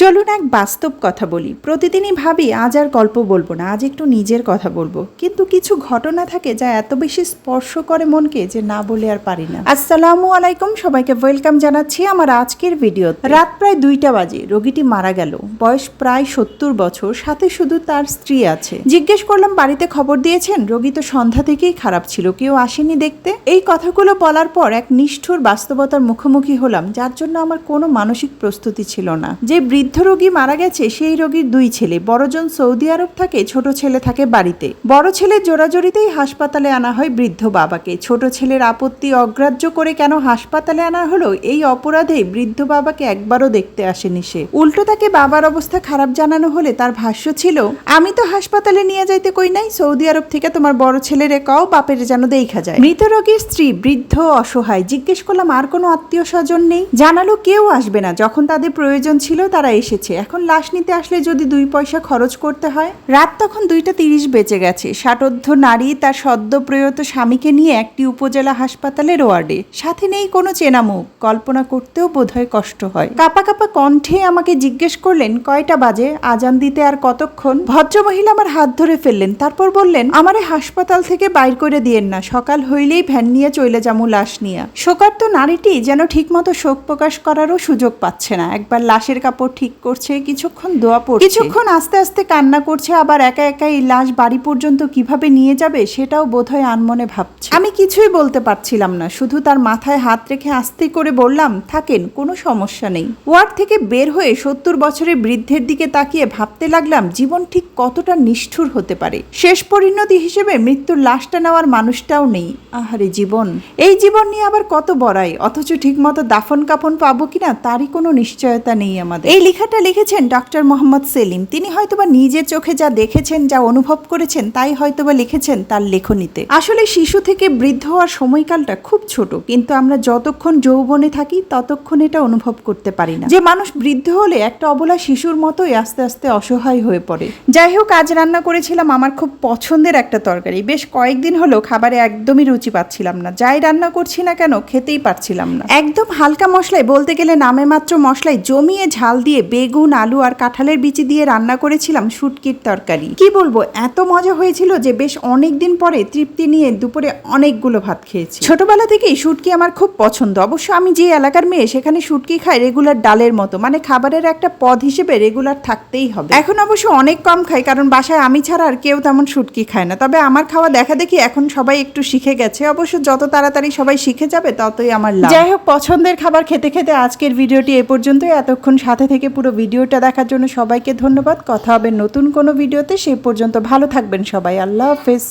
চলুন এক বাস্তব কথা বলি। প্রতিদিনই ভাবি, আজ আর গল্প বলব না, আজ একটু নিজের কথা বলব। কিন্তু কিছু ঘটনা থাকে যা এত বেশি স্পর্শ করে মনকে যে না বলে আর পারি না। আসসালামু আলাইকুম, সবাইকে ওয়েলকাম জানাচ্ছি আমার আজকের ভিডিও রাত প্রায় দুইটা বাজে, রোগীটি মারা গেল। বয়স প্রায় সত্তর বছর, সাথে শুধু তার স্ত্রী আছে। জিজ্ঞেস করলাম, বাড়িতে খবর দিয়েছেন? রোগী তো সন্ধ্যা থেকেই খারাপ ছিল, কেউ আসেনি দেখতে? এই কথাগুলো বলার পর এক নিষ্ঠুর বাস্তবতার মুখোমুখি হলাম, যার জন্য আমার কোনো মানসিক প্রস্তুতি ছিল না। যে বৃদ্ধ রোগী মারা গেছে, সেই রোগীর দুই ছেলে। বড়জন সৌদি আরব থাকে, ছোট ছেলে থাকে বাড়িতে। বড় ছেলের জোরাজোরিতেই হাসপাতালে আনা হয় বৃদ্ধ বাবাকে। ছোট ছেলের আপত্তি অগ্রাহ্য করে কেন হাসপাতালে আনা হলো, এই অপরাধে বৃদ্ধ বাবাকে একবারও দেখতে আসেনি সে। উল্টো তাকে বাবার অবস্থা খারাপ জানানো হলে তার ভাষ্য ছিল, আমি তো হাসপাতালে নিয়ে যাইতে কই নাই, সৌদি আরব থেকে তোমার বড় ছেলেরে কও, বাপের যেন দেখা যায়। মৃত রোগীর স্ত্রী বৃদ্ধ অসহায়। জিজ্ঞেস করলাম, আর কোনো আত্মীয় স্বজন নেই? জানালো, কেউ আসবে না। যখন তাদের প্রয়োজন ছিল, তারা এসেছে। এখন লাশ নিতে আসলে যদি দুই পয়সা খরচ করতে হয়? রাত তখন দুইটা তিরিশ বেঁচে গেছে। ষাটোর্ধ নারী তার সদ্য প্রয়ত স্বামীকে নিয়ে একটি উপজেলা হাসপাতালের ওয়ার্ডে। সাথে নেই কোনো চেনা মুখ কল্পনা করতেও বোধহয় কষ্ট হয়। কাপা কাপা কণ্ঠে আমাকে জিজ্ঞেস করলেন, কয়টা বাজে? আজান দিতে আর কতক্ষণ? ভদ্রমহিলা আমার হাত ধরে ফেললেন। তারপর বললেন, আমারে হাসপাতাল থেকে বাইর করে দিয়েন না। সকাল হইলেই ভ্যান নিয়ে চলে যামু লাশ নিয়ে। শোকার্ত নারীটি যেন ঠিকমতো শোক প্রকাশ করারও সুযোগ পাচ্ছে না। একবার লাশের কাপড় ঠিক করছে, কিছুক্ষণ দোয়া পড়ছে। কিছুক্ষণ আস্তে আস্তে কান্না করছে, আবার একা একা এই লাশ বাড়ি পর্যন্ত কীভাবে নিয়ে যাবে সেটাও বোধহয় আনমনে ভাবছে। আমি কিছুই বলতে পারছিলাম না, শুধু তার মাথায় হাত রেখে আস্তে করে বললাম, থাকেন, কোনো সমস্যা নেই। ওয়ার্ড থেকে বের হয়ে সত্তর বছরের বৃদ্ধের দিকে তাকিয়ে ভাবতে লাগলাম, জীবন ঠিক কতটা নিষ্ঠুর হতে পারে? শেষ পরিণতি হিসেবে মৃত্যুর লাশটা নেওয়ার মানুষটাও নেই। আহারে জীবন! এই জীবন নিয়ে আবার কত বড়াই, অথচ ঠিকমতো দাফন কাফন পাবো কিনা তারই কোনো নিশ্চয়তা নেই আমাদের। এই লেখাটা লিখেছেন ডক্টর মোহাম্মদ সেলিম। তিনি হয়তোবা নিজের চোখে যা দেখেছেন, যা অনুভব করেছেন, তাই হয়তোবা লিখেছেন তার লেখনীতে। আসলে শিশু থেকে বৃদ্ধ হওয়ার সময়কালটা খুব ছোট, কিন্তু আমরা যতক্ষণ যৌবনে থাকি, ততক্ষণ এটা অনুভব করতে পারি না। যে মানুষ বৃদ্ধ হলে একটা অবলা শিশুর মতোই আস্তে আস্তে অসহায় হয়ে পড়ে। যাই হোক, আজ রান্না করেছিলাম আমার খুব পছন্দের একটা তরকারি। বেশ কয়েকদিন হলো খাবারে একদমই রুচি পাচ্ছিলাম না। যাই রান্না করছি না কেন, খেতেই পারছিলাম না। একদম হালকা মশলায়, বলতে গেলে নামে মাত্র মশলায় জমিয়ে ঝাল দিয়ে বেগুন, আলু আর কাঁঠালের বিচি দিয়ে রান্না করেছিলাম শুটকির তরকারি। কি বলব, এত মজা হয়েছিল যে বেশ অনেক দিন পরে তৃপ্তি নিয়ে দুপুরে অনেকগুলো ভাত খেয়েছি। ছোটবেলা থেকেই শুটকি আমার খুব পছন্দ। অবশ্য আমি যে এলাকার মেয়ে, সেখানে শুটকি খাই রেগুলার ডালের মতো। মানে খাবারের একটা পদ হিসেবে রেগুলার থাকতেই হবে। এখন অবশ্য অনেক কম খাই, কারণ বাসায় আমি ছাড়া আর কেউ তেমন শুটকি খায় না। তবে আমার খাওয়া দেখা দেখি এখন সবাই একটু শিখে গেছে। অবশ্য যত তাড়াতাড়ি সবাই শিখে যাবে, ততই আমার যাই হোক, পছন্দের খাবার খেতে খেতে আজকের ভিডিওটি এ পর্যন্তই। এতক্ষণ সাথে থেকে পুরো ভিডিওটা দেখার জন্য সবাইকে ধন্যবাদ। কথা হবে নতুন কোনো ভিডিওতে সেই পর্যন্ত ভালো থাকবেন সবাই। আল্লাহ হাফেজ।